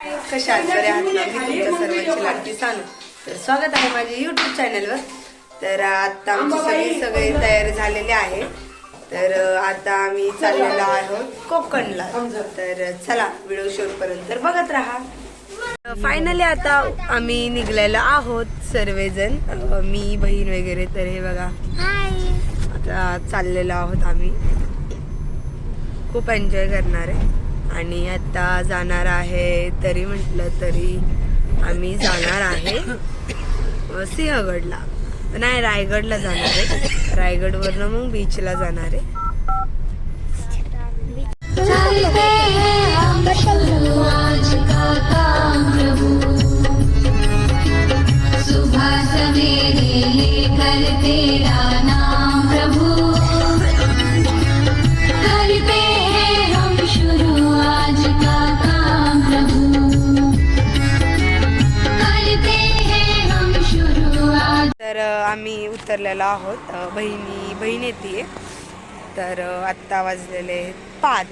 कशा आहात? बरे आहात ना मी तुमच्या सर्वांची लाडकी सानू. तर स्वागत आहे माझ्या युट्यूब चॅनलवर तर आता आमची सगळी सगळे तयारी झालेले आहे. तर आता आम्ही चाललेलो आहोत कोकणला. तर चला व्हिडिओ शेवटपर्यंत तर बघत राहा. फायनली आता आम्ही निघलेलो आहोत सर्वजण. मी बहीण वगैरे तर हे बघा. आता चाललेलो आहोत आम्ही. खूप एन्जॉय करणार आहे. आणि आता जाणार आहे तरी म्हटलं तरी आम्ही जाणार आहे सिंहगडला. नाही रायगडला जाणार आहे. रायगडवरनं मग बीचला जाणार आहे. चलते उतरलेलो आहोत. बहिणी बहीण येते. तर आत्ता वाजलेले पाच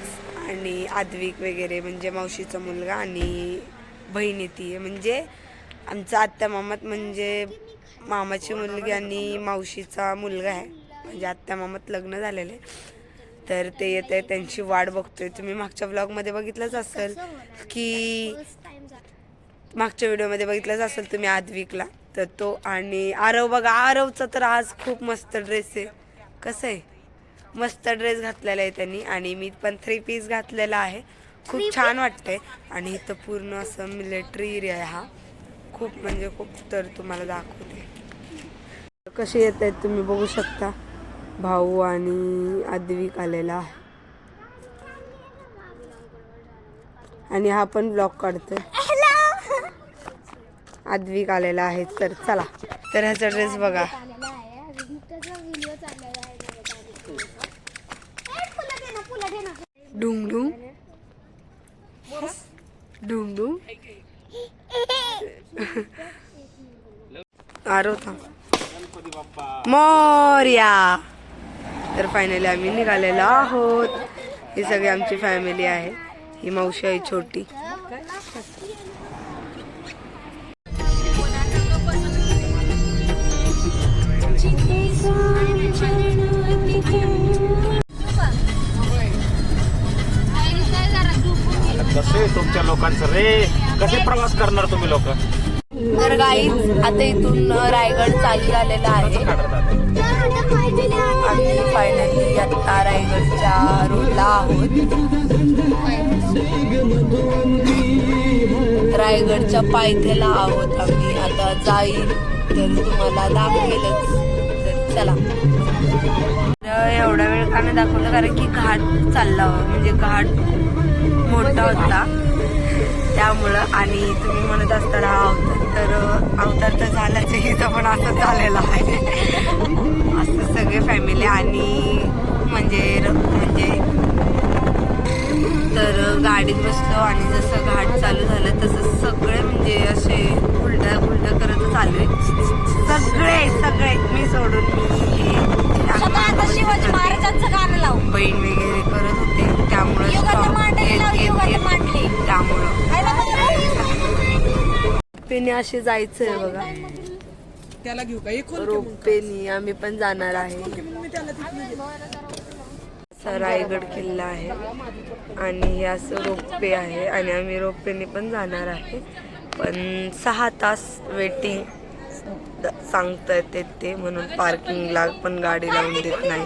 आणि आद्विक वगैरे म्हणजे मावशीचा मुलगा आणि बहीण येते. म्हणजे आमचा आत्या मामात म्हणजे मामाची मुलगी आणि मावशीचा मुलगा आहे. म्हणजे आत्या मामात लग्न झालेलं आहे. तर ते येत आहे त्यांची वाट बघतोय. तुम्ही मागच्या ब्लॉगमध्ये बघितलंच असेल की मागच्या व्हिडिओमध्ये बघितलंच असेल तुम्ही आद्विकला. तर तो आणि आरव बघा आरवचा तर आज खूप मस्त ड्रेस आहे. कसं आहे? मस्त ड्रेस घातलेला आहे त्यांनी आणि मी पण थ्री पीस घातलेला आहे. खूप छान वाटतंय. आणि इथं पूर्ण असं मिलिटरी एरिया आहे हा. खूप म्हणजे खूप तर तुम्हाला दाखवते. कसे येत आहेत तुम्ही बघू शकता. भाऊ आणि आद्विक आलेला आहे. आणि हा पण ब्लॉग काढतोय. आद्विक आलेला आहे. तर चला. तर ह्याचा ड्रेस बघा. डुंग डुंग. डुंग डुंग. आरो मोर्या. तर फायनली आम्ही निघालेलो आहोत. ही सगळी आमची फॅमिली आहे. ही मावशी आहे छोटी. कसे तुमच्या लोकांचं रे? कसे प्रवास करणार तुम्ही लोक? तर गाईज आता इथून रायगड चालू झालेला आहे. आम्ही फायनली आता रायगडच्या रोडला आहोत. रायगडच्या पायथ्याला आहोत आम्ही. आता जाईल. तर तुम्हाला दाखवेलच तर चला. तर एवढा वेळ का नाही दाखवलं? कारण की घाट चालला म्हणजे घाट मोठा होता. त्यामुळं आणि तुम्ही म्हणत असताना अवतार तर अवतार तर झालाच आहे, इथं पण. सगळे सगळे मी सोडून मी हे- शिवाजी महाराजांचं गाणं लाव. बहीण वगैरे करत होते. त्यामुळे. त्यामुळं. पेने असे जायचंय बघा. त्याला घेऊ का? एक रोपेनी आम्ही पण जाणार आहे. असा रायगड किल्ला आहे. आणि हे असं रोपे आहे. आणि आम्ही रोपेने पण जाणार आहे. पण सहा तास वेटिंग सांगतायत ते ते म्हणून पार्किंगला पण गाडी लावून देत नाही.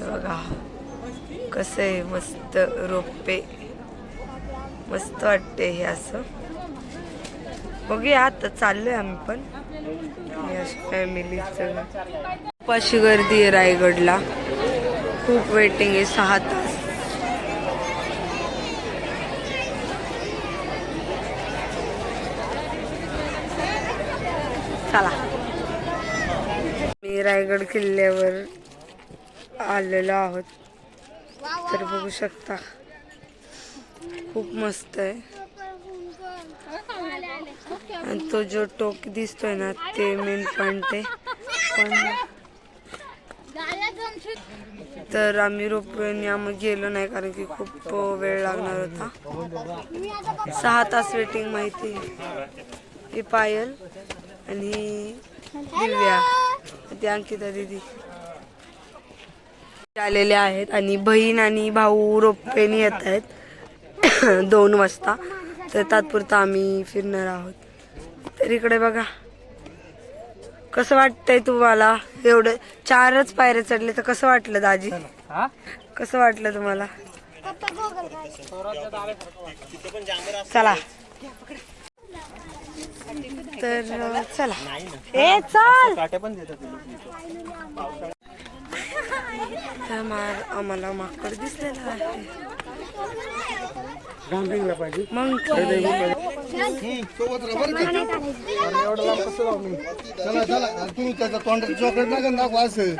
बघा. कसं आहे मस्त रोपे. मस्त वाटते हे असं. बघूया आता चाललोय आम्ही पण. फॅमिलीचं. खूप अशी गर्दी आहे रायगडला. खूप वेटिंग आहे सहा तास. चला. मी रायगड किल्ल्यावर आलेलो आहोत. तर बघू शकता. खूप मस्त आहे. आणि तो जो टोक दिसतोय ना ते मेन पॉइंट आहे. पण तर आम्ही रोपवेने आम्ही गेलो नाही कारण की खूप वेळ लागणार होता. सहा तास वेटिंग माहिती ही पायल. आणि दिव्या. ती अंकिता दिदी. आलेले आहेत आणि बहीण आणि भाऊ रोपवेने येत आहेत. दोन वाजता. तर तात्पुरता आम्ही फिरणार आहोत. तर इकडे बघा. कसं वाटतंय तुम्हाला? एवढं चारच पायऱ्या चढले तर कसं वाटलं दाजी? कसं वाटलं तुम्हाला? चला. तर चला. ए चल. आम्हाला माकड दिसलेलं आहे. मग चला चला तुम्ही त्याचा तोंडात चॉकलेट नका दाखवा असं.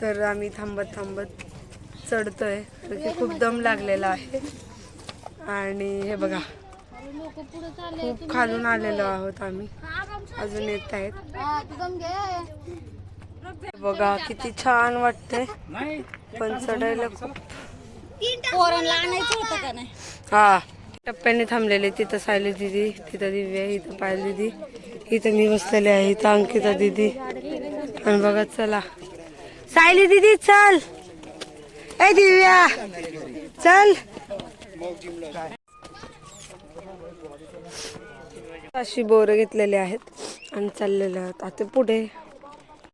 तर आम्ही थांबत थांबत चढतोय. की खूप दम लागलेला आहे. आणि हे बघा खूप खालून आलेलो आहोत आम्ही. अजून येत आहेत. बघा किती छान वाटतंय. पण चढायला खूप हा. टप्प्याने थांबलेले तिथं सायली दिदी तिथं दिव्या इथं पायल दिदी इथं मी बसलेले आहे इथं अंकिता दिदी. आणि बघा चला. सायली दिदी चल! ए दिव्या. चल. अशी बोरं घेतलेले आहेत आणि चाललेले आहेत. आता पुढे.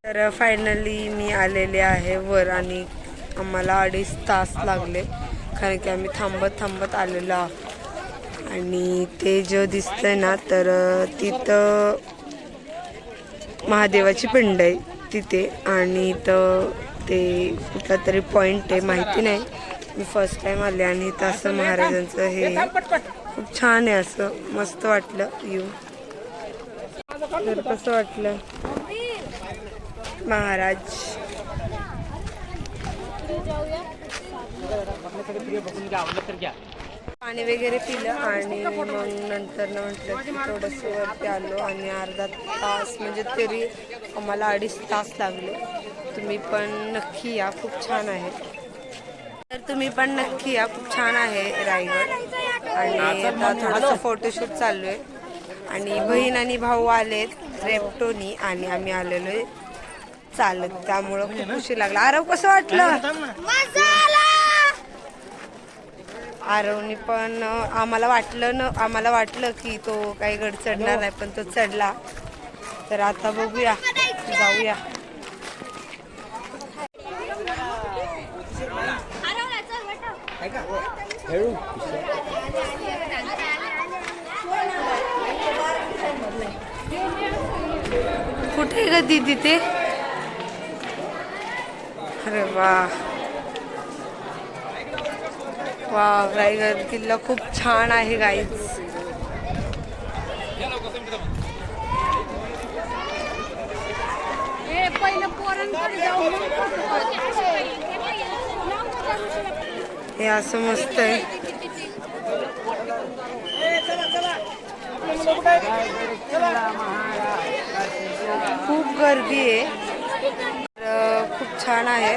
तर फायनली मी आलेले आहे वर आणि आम्हाला अडीच तास लागले. कारण की आम्ही थांबत थांबत आलेलो आहोत. आणि ते जे दिसतंय ना तर तिथं महादेवाची पिंड आहे तिथे. आणि इथं ते कुठला तरी पॉईंट आहे माहिती नाही. मी फर्स्ट टाईम आले आणि इथं असं महाराजांचं हे खूप छान आहे असं. मस्त वाटलं येऊ तर कसं वाटलं? महाराज. पाणी वगैरे पिलं आणि मग नंतर न म्हटलं की थोडंसं वरती आलो आणि अर्धा तास म्हणजे तरी आम्हाला अडीच तास लागले. तुम्ही पण नक्की या खूप छान आहे. तर तुम्ही पण नक्की या खूप छान आहे रायगड. आणि आता थोडंसं फोटोशूट चालू आहे. आणि बहीण आणि भाऊ आलेत रेपटोनी आणि आम्ही आलेलो आहे चालत. त्यामुळं खूप उशीर लागला. आरव कसं वाटलं? आरवनी पण आम्हाला वाटलं न आम्हाला वाटलं की तो काही गड चढणार नाही पण तो चढला. तर आता बघूया. जाऊया. कुठे ग दीदी ते? अरे वा. वा रायगड किल्ला खूप छान आहे गाईज हे असं मस्त आहे. खूप गर्दी आहे. तर खूप छान आहे.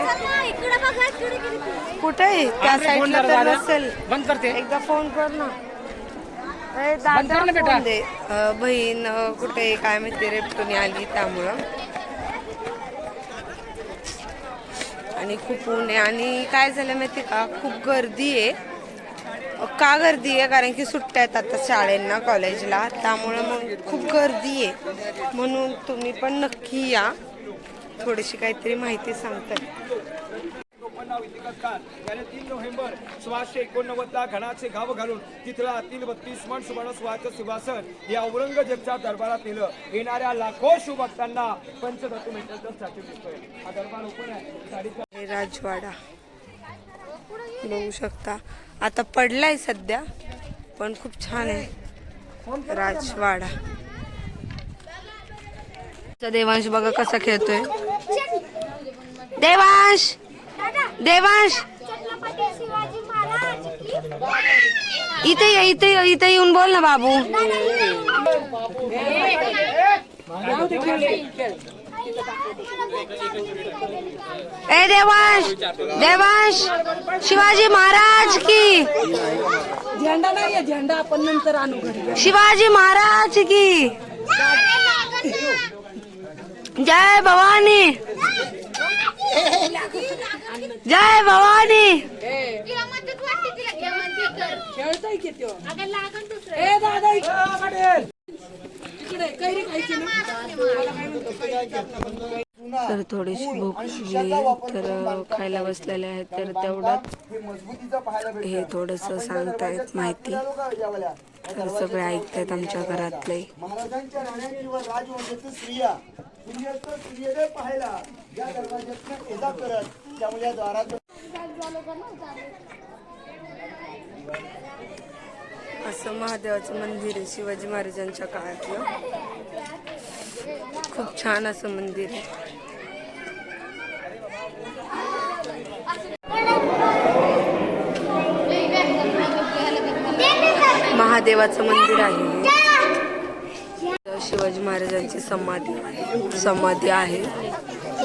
कुठे आहे? त्या साईडला तर नसेल. बंद करते. एकदा फोन कर ना. ए, दादा फोन दे. अ, बहीण कुठे आहे? काय माहिती रेपटून आली त्यामुळं. आणि खूप ऊन आहे. आणि काय झालं माहिती का? खूप गर्दी आहे. का गर्दी आहे? कारण की सुट्ट्या आहेत आता शाळेंना कॉलेजला. त्यामुळं मग खूप गर्दी आहे. म्हणून तुम्ही पण नक्की या. थोडीशी काहीतरी माहिती सांगतात. टोपणनाव इतिहासकार याने तीन नोव्हेंबर सोळाशे एकोणनव्वदला घणाचे गाव घालून तिथला तीन बत्तीस मन सुवर्ण सोळाचं सिंहासन या औरंगजेबच्या दरबारात नेलं. येणाऱ्या लाखो शिवभक्तांना पंचधातू मेंटलचं स्टॅच्यू दिसतोय. हा दरबार ओपन आहे. साडेचार राजवाडा. बघू शकता. आता पडलाय सध्या पण खूप छान आहे. राजवाडा. तर देवांश बघा कसा खेळतोय. देवांश! देवांश। इथे ये इथे ये, इथे येऊन बोल ना बाबू. ए देवांश देवांश शिवाजी महाराज की. झेंडा नाहीये झेंडा आपण नंतर आणू घरी. शिवाजी महाराज की. जय भवानी. जय भवानी! तर थोडीशी भूक तर खायला बसलेले आहेत तर तेवढ्यात हे मजबूतीचा पाहायला भेटतं. थोडस सांगतायत माहिती. तर सगळे ऐकतायत आमच्या घरातले. स्त्रिया. पाहायला या जा करत त्यामुळे या द्वारात असं महादेवाचं मंदिर आहे शिवाजी महाराजांच्या काळातलं. खूप छान असं मंदिर आहे. महादेवाचं मंदिर आहे. शिवाजी महाराजांची समाधी समाधी आहे.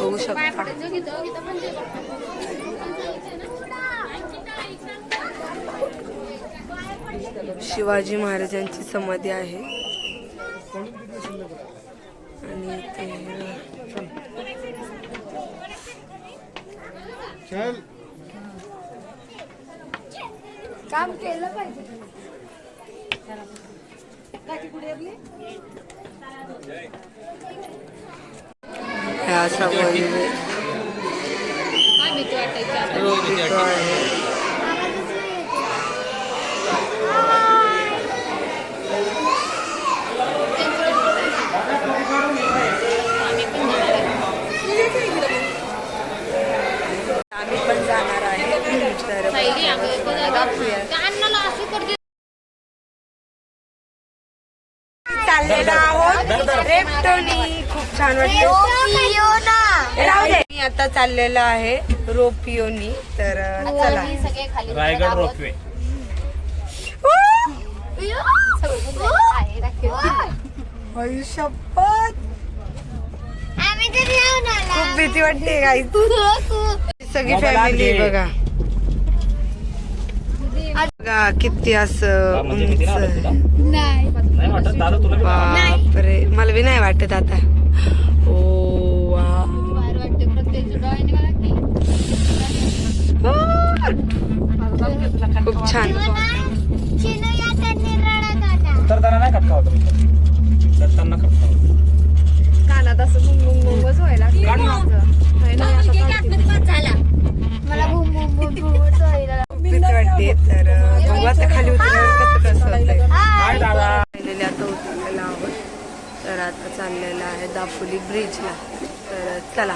बघू शकता. शिवाजी महाराजांची समाधी आहे. आणि ते हे असा वगैरे रोपितो आहे आम्ही पण जाणार आहे. तर चाललेलो आहोत. रेपटोनी खूप छान वाटते राहू दे मी आता चाललेलो आहे रोपियोनी. तर अ, चला. रायगड रोपवे. शपथ खूप भीती वाटते काही सगळी फॅमिली बघा. बघा किती असं उंच. नाही वाटत. दादा तुला बी बापरे. मला बी नाही वाटत आता. ओ वा. खूप छान. उतरताना नाही खटका होता चढताना खटका होता. भीती वाटते. तर बघू आता खाली उतरल्यावर कसं कसं होतंय काय दादा राहिलेले आता उतरलेलो आहोत तर आता चाललेला आहे दापोली ब्रिजला तर चला.